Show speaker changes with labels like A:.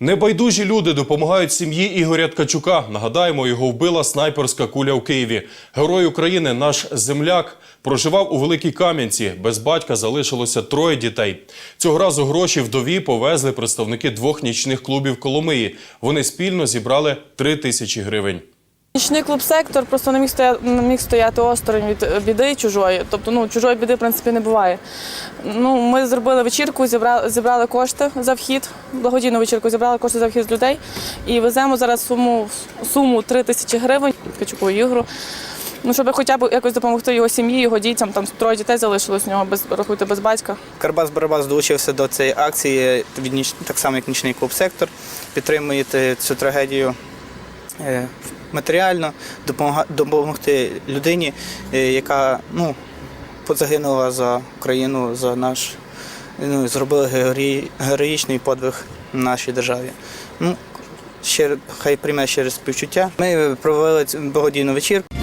A: Небайдужі люди допомагають сім'ї Ігоря Ткачука. Нагадаємо, його вбила снайперська куля в Києві. Герой України, наш земляк, проживав у Великій Кам'янці. Без батька залишилося троє дітей. Цього разу гроші вдові повезли представники двох нічних клубів Коломиї. Вони спільно зібрали три тисячі гривень.
B: Нічний клуб сектор просто не міг стояти, не міг стояти осторонь від е, біди чужої. Тобто, ну чужої біди в принципі не буває. Ну, ми зробили вечірку, зібрали, зібрали кошти за вхід, благодійну вечірку, зібрали кошти за вхід з людей і веземо зараз суму суму 3 тисячі гривень Ткачуку Ігору. Ну, щоб хоча б якось допомогти його сім'ї, його дітям. Там троє дітей залишилось у нього без рахуйте без батька.
C: Карбас Барабас долучився до цієї акції, від ніч- так само як нічний клуб Сектор. Підтримуєте цю трагедію е, матеріально, допомогти людині, е, яка ну, загинула за Україну, за наш, ну, зробила героїчний подвиг в нашій державі. Ну, ще, хай прийме через співчуття. Ми провели благодійну вечірку.